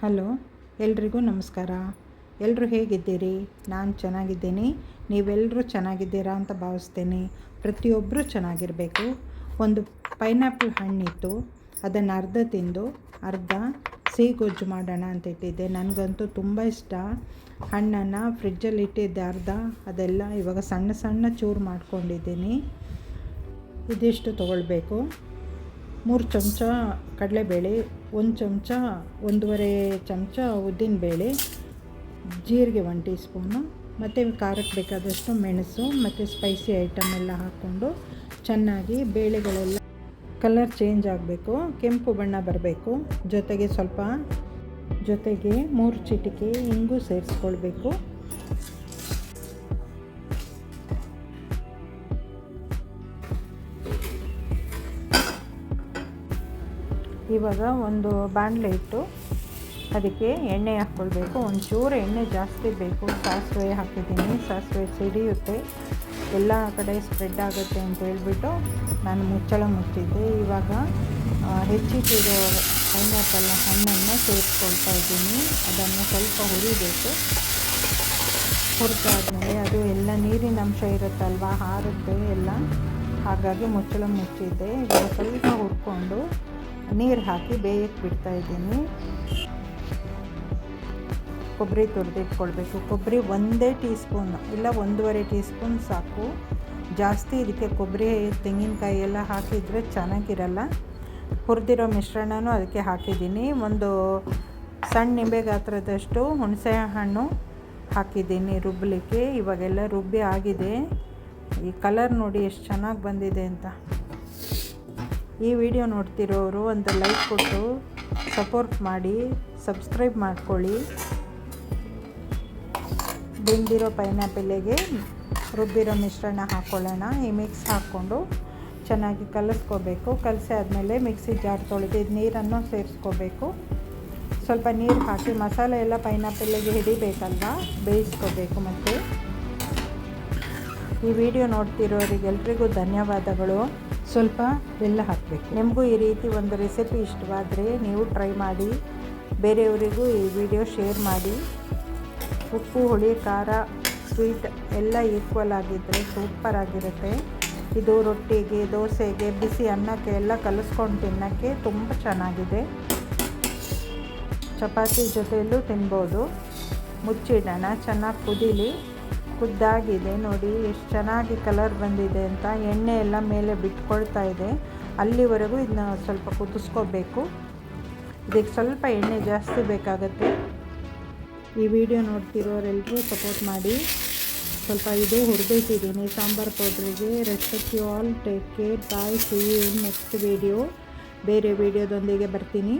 Hello, ಎಲ್ರಿಗೂ ನಮಸ್ಕಾರ. ಎಲ್ಲರೂ ಹೇಗಿದ್ದೀರಿ? ನಾನು ಚೆನ್ನಾಗಿದ್ದೀನಿ. ನೀವೆಲ್ಲರೂ ಚೆನ್ನಾಗಿದ್ದೀರಾ ಅಂತ ಭಾವಿಸ್ತೀನಿ. ಪ್ರತಿಯೊಬ್ಬರೂ ಚೆನ್ನಾಗಿರಬೇಕು. ಒಂದು ಪೈನಾಪಲ್ ಹಣ್ಣಿತ್ತು. ಅದನ್ನು ಅರ್ಧ ತಿಂದು, ಅರ್ಧ ಸಿಹಿ ಗೊಜ್ಜು ಮಾಡೋಣ ಅಂತ ಇಟ್ಟಿದ್ದೆ. ನನಗಂತೂ ತುಂಬ ಇಷ್ಟ. ಹಣ್ಣನ್ನು ಫ್ರಿಜ್ಜಲ್ಲಿ ಇಟ್ಟಿದ್ದೆ ಅರ್ಧ. ಅದೆಲ್ಲ ಇವಾಗ ಸಣ್ಣ ಸಣ್ಣ ಚೂರು ಮಾಡ್ಕೊಂಡಿದ್ದೀನಿ. ಇದಿಷ್ಟು ತೊಗೊಳ್ಬೇಕು. ಮೂರು ಚಮಚ ಕಡಲೆಬೇಳೆ, ಒಂದು ಚಮಚ ಒಂದೂವರೆ ಚಮಚ ಉದ್ದಿನಬೇಳೆ ಜೀರಿಗೆ ಒನ್ ಟೀ ಸ್ಪೂನು ಮತ್ತು ಖಾರಕ್ಕೆ ಬೇಕಾದಷ್ಟು ಮೆಣಸು, ಮತ್ತು ಸ್ಪೈಸಿ ಐಟಮ್ ಎಲ್ಲ ಹಾಕ್ಕೊಂಡು ಚೆನ್ನಾಗಿ ಬೇಳೆಗಳೆಲ್ಲ ಕಲರ್ ಚೇಂಜ್ ಆಗಬೇಕು, ಕೆಂಪು ಬಣ್ಣ ಬರಬೇಕು. ಜೊತೆಗೆ ಸ್ವಲ್ಪ ಜೊತೆಗೆ ಮೂರು ಚಿಟಿಕೆ ಇಂಗು ಸೇರಿಸ್ಕೊಳ್ಬೇಕು. ಇವಾಗ ಒಂದು ಬಾಣಲೆ ಇಟ್ಟು ಅದಕ್ಕೆ ಎಣ್ಣೆ ಹಾಕ್ಕೊಳ್ಬೇಕು. ಒಂಚೂರು ಎಣ್ಣೆ ಜಾಸ್ತಿ ಬೇಕು. ಸಾಸಿವೆ ಹಾಕಿದ್ದೀನಿ. ಸಾಸಿವೆ ಸಿಡಿಯುತ್ತೆ. ಎಲ್ಲ ಕಡೆ ಸ್ಪ್ರೆಡ್ ಆಗುತ್ತೆ ಅಂತ ಹೇಳ್ಬಿಟ್ಟು ನಾನು ಮುಚ್ಚಳ ಮುಚ್ಚಿದ್ದೆ. ಇವಾಗ ಹೆಚ್ಚಿಟ್ಟಿರೋ ಪೈನಾಪಲ್ ಹಣ್ಣನ್ನು ಸೇರಿಸ್ಕೊಳ್ತಾ ಇದ್ದೀನಿ. ಅದನ್ನು ಸ್ವಲ್ಪ ಹುರಿಬೇಕು. ಹುರಿದಾದ್ಮೇಲೆ ಅದು ಎಲ್ಲ ನೀರಿನ ಅಂಶ ಇರುತ್ತಲ್ವ? ಹಾರುತ್ತೆ ಎಲ್ಲ. ಹಾಗಾಗಿ ಮುಚ್ಚಳ ಮುಚ್ಚಿದ್ದೆ. ಇವಾಗ ಸ್ವಲ್ಪ ಹುರ್ಕೊಂಡು ನೀರು ಹಾಕಿ ಬೇಯಕ್ಕೆ ಬಿಡ್ತಾ ಇದ್ದೀನಿ. ಕೊಬ್ಬರಿ ತುರಿದಿಟ್ಕೊಳ್ಬೇಕು ಕೊಬ್ಬರಿ ಒಂದೇ ಟೀ ಸ್ಪೂನ್ ಇಲ್ಲ ಒಂದೂವರೆ ಟೀ ಸ್ಪೂನ್ ಸಾಕು. ಜಾಸ್ತಿ ಇದಕ್ಕೆ ಕೊಬ್ಬರಿ ತೆಂಗಿನಕಾಯಿ ಎಲ್ಲ ಹಾಕಿದರೆ ಚೆನ್ನಾಗಿರಲ್ಲ. ಹುರಿದಿರೋ ಮಿಶ್ರಣನೂ ಅದಕ್ಕೆ ಹಾಕಿದ್ದೀನಿ. ಒಂದು ಸಣ್ಣ ನಿಂಬೆ ಗಾತ್ರದಷ್ಟು ಹುಣಸೆ ಹಣ್ಣು ಹಾಕಿದ್ದೀನಿ ರುಬ್ಬಲಿಕ್ಕೆ ಇವಾಗೆಲ್ಲ ರುಬ್ಬಿ ಆಗಿದೆ. ಈ ಕಲರ್ ನೋಡಿ ಎಷ್ಟು ಚೆನ್ನಾಗಿ ಬಂದಿದೆ ಅಂತ. ಈ ವಿಡಿಯೋ ನೋಡ್ತಿರೋರು ಒಂದು ಲೈಕ್ ಕೊಟ್ಟು, ಸಪೋರ್ಟ್ ಮಾಡಿ, ಸಬ್ಸ್ಕ್ರೈಬ್ ಮಾಡ್ಕೊಳ್ಳಿ. ಬೆಂದಿರೋ ಪೈನಾಪಲ್ಲೆಗೆ ರುಬ್ಬಿರೋ ಮಿಶ್ರಣ ಹಾಕ್ಕೊಳ್ಳೋಣ ಈ ಮಿಕ್ಸ್ ಹಾಕ್ಕೊಂಡು ಚೆನ್ನಾಗಿ ಕಲಿಸ್ಕೋಬೇಕು. ಕಲಸಿ ಆದಮೇಲೆ ಮಿಕ್ಸಿ ಜಾರ್ ತೊಳೆದು ನೀರನ್ನು ಸೇರಿಸ್ಕೋಬೇಕು. ಸ್ವಲ್ಪ ನೀರು ಹಾಕಿ, ಮಸಾಲೆ ಎಲ್ಲ ಪೈನಾಪಲ್ಲೆಗೆ ಹಿಡಿಬೇಕಲ್ವ? ಬೇಯಿಸ್ಕೋಬೇಕು ಮತ್ತು. ಈ ವಿಡಿಯೋ ನೋಡ್ತಿರೋರಿಗೆಲ್ರಿಗೂ ಧನ್ಯವಾದಗಳು. ಸ್ವಲ್ಪ ಬೆಲ್ಲ ಹಾಕಬೇಕು. ನಿಮಗೂ ಈ ರೀತಿ ಒಂದು ರೆಸಿಪಿ ಇಷ್ಟವಾದರೆ ನೀವು ಟ್ರೈ ಮಾಡಿ, ಬೇರೆಯವರಿಗೂ ಈ ವಿಡಿಯೋ ಶೇರ್ ಮಾಡಿ. ಉಪ್ಪು, ಹುಳಿ, ಖಾರ ಸ್ವೀಟ್ ಎಲ್ಲ ಈಕ್ವಲ್ ಆಗಿದ್ದರೆ ಸೂಪರ್ ಆಗಿರುತ್ತೆ. ಇದು ರೊಟ್ಟಿಗೆ, ದೋಸೆಗೆ, ಬಿಸಿ ಅನ್ನಕ್ಕೆ ಎಲ್ಲ ಕಲಿಸ್ಕೊಂಡು ತಿನ್ನೋಕ್ಕೆ ತುಂಬ ಚೆನ್ನಾಗಿದೆ. ಚಪಾತಿ ಜೊತೆಯಲ್ಲೂ ತಿನ್ಬೋದು. ಮುಚ್ಚಿಡೋಣ, ಚೆನ್ನಾಗಿ ಕುದೀಲಿ. ಕುದ್ದಾಗಿದೆ ನೋಡಿ, ಎಷ್ಟು ಚೆನ್ನಾಗಿ ಕಲರ್ ಬಂದಿದೆ ಅಂತ. ಎಣ್ಣೆ ಎಲ್ಲ ಮೇಲೆ ಬಿಟ್ಕೊಳ್ತಾ ಇದೆ. ಅಲ್ಲಿವರೆಗೂ ಇದನ್ನ ಸ್ವಲ್ಪ ಕುದಿಸ್ಕೋಬೇಕು. ಇದಕ್ಕೆ ಸ್ವಲ್ಪ ಎಣ್ಣೆ ಜಾಸ್ತಿ ಬೇಕಾಗತ್ತೆ. ಈ ವಿಡಿಯೋ ನೋಡ್ತಿರೋರೆಲ್ಲರೂ ಸಪೋರ್ಟ್ ಮಾಡಿ. ಸ್ವಲ್ಪ ಇದು ಹುರಿದಿಟ್ಟಿದ್ದೀನಿ sambar ಪೌಡ್ರಿಗೆ respect you all take care. Bye see you next video ಬೇರೆ ವಿಡಿಯೋದೊಂದಿಗೆ ಬರ್ತೀನಿ.